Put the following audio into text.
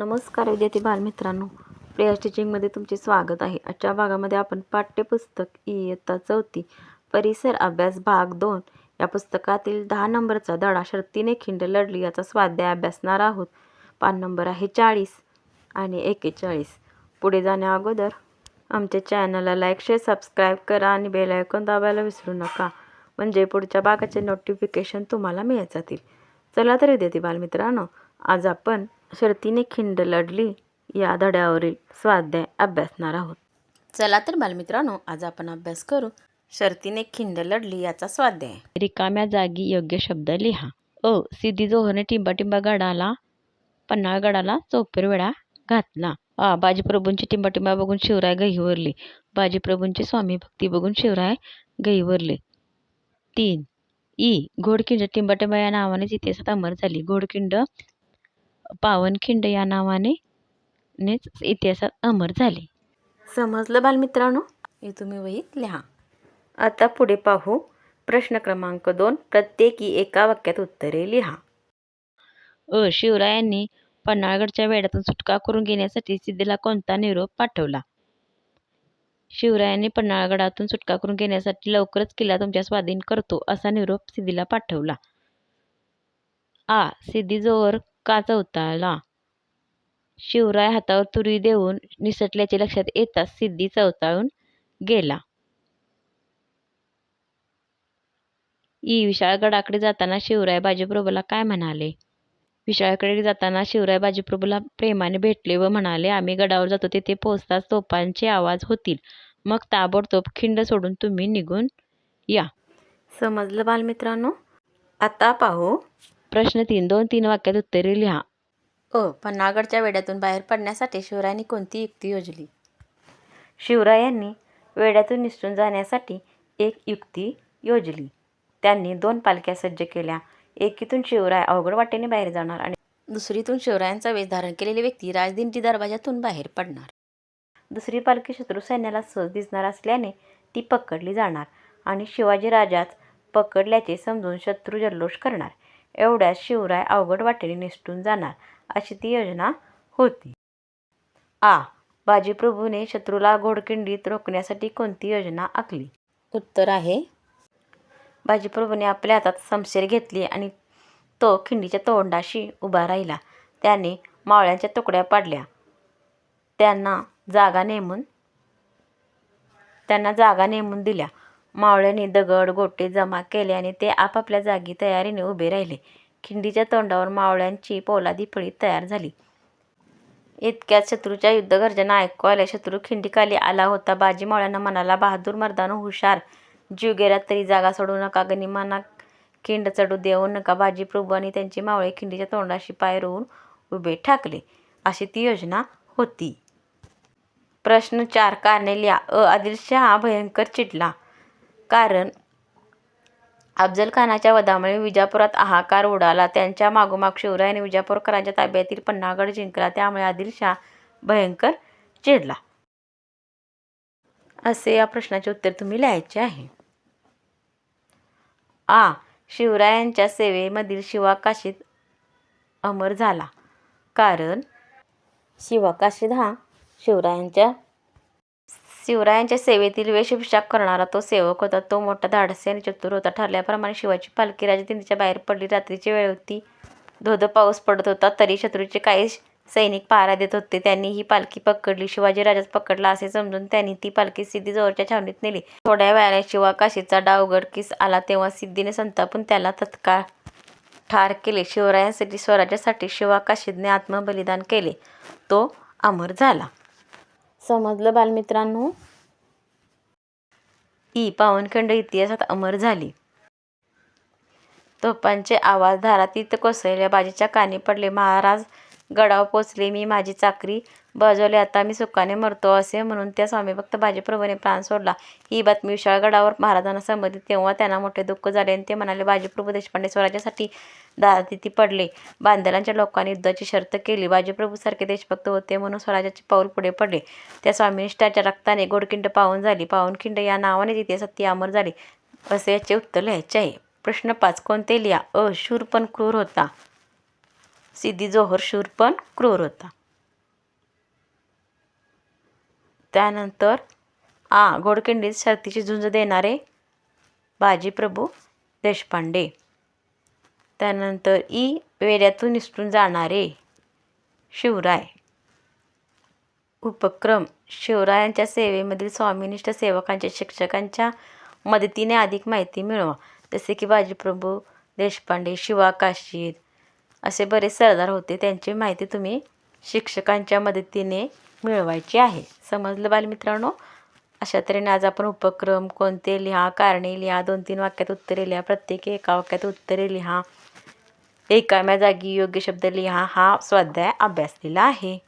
नमस्कार विद्यार्थी बालमित्रांनो. प्रिया टीचिंगमध्ये तुमचे स्वागत आहे. आजच्या भागामध्ये आपण पाठ्यपुस्तक इयत्ता चौथी परिसर अभ्यास भाग दोन या पुस्तकातील दहा नंबरचा धडा शर्तीने खिंड लढली याचा स्वाध्याय अभ्यासणार आहोत. पान नंबर आहे चाळीस आणि एकेचाळीस. पुढे जाण्या अगोदर आमच्या चॅनलला लाईक शेअर सबस्क्राईब करा आणि बेल आयकॉन दाबायला विसरू नका. म्हणजे पुढच्या भागाचे नोटिफिकेशन तुम्हाला मिळत जातील. चला तर विद्यार्थी बालमित्रांनो आज आपण शर्तीने खिंड लढली. या धड्यावरील स्वाध्याय अभ्यासणार आहोत. चला तर बालमित्रांनो आज आपण अभ्यास करू. शर्तीने खिंड लढली याचा स्वाध्याय. रिकाम्या जागी योग्य शब्द लिहा. अ सिद्धी जोहरने टिंबाटिंबा गडाला पन्हाळ गडाला चौपेर वेळा घातला. आ बाजीप्रभूंची टिंबाटिंबा बघून शिवराय गहिवरले बाजीप्रभूंची स्वामी भक्ती बघून शिवराय गहिवरले तीन. ई घोडखिंड. टिंबाटिंबा या नावानेच इतिहासात अमर झाली. घोडखिंड पावनखिंड या नावाने नेच इतिहासात अमर झाले. समजलं बालमित्रांनो? हे तुम्ही वहीत लिहा. आता पुढे पाहू प्रश्न क्रमांक दोन प्रत्येकी एका वाक्यात उत्तरे लिहा. अ. शिवरायांनी पन्हाळगडच्या वेड्यातून सुटका करून घेण्यासाठी सिद्धीला कोणता निरोप पाठवला? शिवरायांनी पन्हाळगडातून सुटका करून घेण्यासाठी लवकरच किल्ला तुमच्या स्वाधीन करतो असा निरोप सिद्धीला पाठवला. आ. सिद्धी जोहर का चौताळला शिवराय हातावर तुरी देऊन निसटल्याचे लक्षात येताच सिद्धी चवताळून गेला. ई विशाळगडाकडे जाताना शिवराय बाजीप्रभूला काय म्हणाले? विशाळकडे जाताना शिवराय बाजीप्रभूला प्रेमाने भेटले व म्हणाले आम्ही गडावर जातो तेथे पोहोचताच तोफांचे आवाज होतील. मग ताबडतोब खिंड सोडून तुम्ही निघून या. समजलं बालमित्रांनो? आता पाहू. प्रश्न तीन दोन तीन वाक्यात उत्तरे लिहा. अ पन्हाळगडच्या वेड्यातून बाहेर पडण्यासाठी शिवरायांनी कोणती युक्ती योजली? शिवरायांनी वेड्यातून निसटून जाण्यासाठी एक युक्ती योजली. त्यांनी दोन पालख्या सज्ज केल्या. एकीतून शिवराय अवघड वाटेने बाहेर जाणार आणि दुसरीतून शिवरायांचा वेश धारण केलेली व्यक्ती राजदिंडी दरवाजातून बाहेर पडणार. दुसरी पालखी शत्रू सैन्याला सहज दिसणार असल्याने ती पकडली जाणार आणि शिवाजी राजाच पकडल्याचे समजून शत्रू जल्लोष करणार. एवढ्यात शिवराय अवघड वाटेने निसटून जाणार अशी ती योजना होती. आ बाजीप्रभूने शत्रूला घोडखिंडीत रोखण्यासाठी कोणती योजना आखली? उत्तर आहे. बाजीप्रभूने आपल्या हातात समशेर घेतली आणि तो खिंडीच्या तोंडाशी उभा राहिला. त्याने मावळ्यांच्या तुकड्या पाडल्या. त्यांना जागा नेमून त्यांना जागा नेमून दिल्या. मावळ्यांनी दगड गोटे जमा केले आणि ते आपापल्या जागी तयारीने उभे राहिले. खिंडीच्या तोंडावर मावळ्यांची पोलादी फळी तयार झाली. इतक्यात शत्रूच्या युद्धगर्जना ऐकू आल्या. शत्रू खिंडीखाली आला होता. बाजी मावळ्यांना म्हणाला बहादूर मर्दानो हुशार. जीव गेला तरी जागा सोडू नका. गनिमांना खिंड चढू देऊ नका. बाजी प्रभू आणि त्यांची मावळे खिंडीच्या तोंडाशी पाय रोवून उभे ठाकले. अशी ती योजना होती. प्रश्न चार कारणे लिहा अ आदिलशाह भयंकर चिडला. कारण अफजलखानाच्या वधामुळे विजापुरात हाहाकार उडाला. त्यांच्या मागोमाग शिवरायाने विजापूरकरांच्या ताब्यातील पन्हाळगड जिंकला. त्यामुळे आदिलशाह भयंकर चिडला. असे या प्रश्नाचे उत्तर तुम्ही लिहायचे आहे. आ. शिवरायांच्या सेवेमधील शिवा काशीद अमर झाला. कारण शिवा काशीद हा शिवरायांच्या शिवरायांच्या सेवेतील वेशभूषा करणारा तो सेवक होता. तो मोठा धाडसी आणि चतुर होता. ठरल्याप्रमाणे शिवाची पालखी राजधानीच्या बाहेर पडली. रात्रीची वेळ होती. धोधो पाऊस पडत होता. तरी शत्रूचे काही सैनिक पहारा देत होते. त्यांनी ही पालखी पकडली. शिवाजी राजाच पकडला असे समजून त्यांनी ती पालखी सिद्धी जवळच्या छावणीत नेली. थोड्या वेळाने शिवा काशीचा डाव उघडकीस आला तेव्हा सिद्धीने संतापून त्याला तत्काळ ठार केले. शिवरायांसाठी स्वराज्यासाठी शिवा काशीदने आत्मबलिदान केले. तो अमर झाला. समजलं बालमित्रांनो? ई पावनखंड इतिहासात अमर झाली. तोफांचे आवाज धारातीत कोसळल्या बाजीच्या कानी पडले. महाराज गडावर पोचले मी माझी चाकरी बजावली. आता मी सुखाने मरतो असे म्हणून त्या स्वामीभक्त बाजीप्रभूने प्राण सोडला. ही बातमी विशाळगडावर महाराजांना समजली तेव्हा त्यांना मोठे दुःख झाले आणि ते म्हणाले बाजीप्रभू देशपांडे स्वराज्यासाठी दारातिथी पडले. बांधलांच्या लोकांनी युद्धाची शर्त केली. बाजीप्रभूसारखे देशभक्त होते म्हणून स्वराज्याचे पाऊल पुढे पडले. त्या स्वामीनिष्ठाच्या रक्ताने गोडखिंड पाहून झाली. पावनखिंड या नावाने तिथे सत्य अमर झाली. असे याचे उत्तर लिहायचे आहे. प्रश्न पाच. कोणते लिहा? अ. शूर पण क्रूर होता. सिद्धी जोहर शूर पण क्रूर होता. त्यानंतर आ घोडखिंडीत शर्तीची झुंज देणारे बाजीप्रभू देशपांडे. त्यानंतर ई वेड्यातून निसटून जाणारे शिवराय. उपक्रम शिवरायांच्या सेवेमधील स्वामीनिष्ठ सेवकांच्या शिक्षकांच्या मदतीने अधिक माहिती मिळवा. जसे की बाजीप्रभू देशपांडे शिवा काशीद असे बरेच सरदार होते. त्यांची माहिती तुम्ही शिक्षकांच्या मदतीने मिळवायची आहे. समजलं बालमित्रांनो? अशा तऱ्हेने आज आपण उपक्रम कोणते लिहा कारणे लिहा दोन तीन वाक्यात उत्तरे लिहा प्रत्येकी एका वाक्यात उत्तरे लिहा एकाम्या जागी योग्य शब्द लिहा हा स्वाध्याय अभ्यासलेला आहे.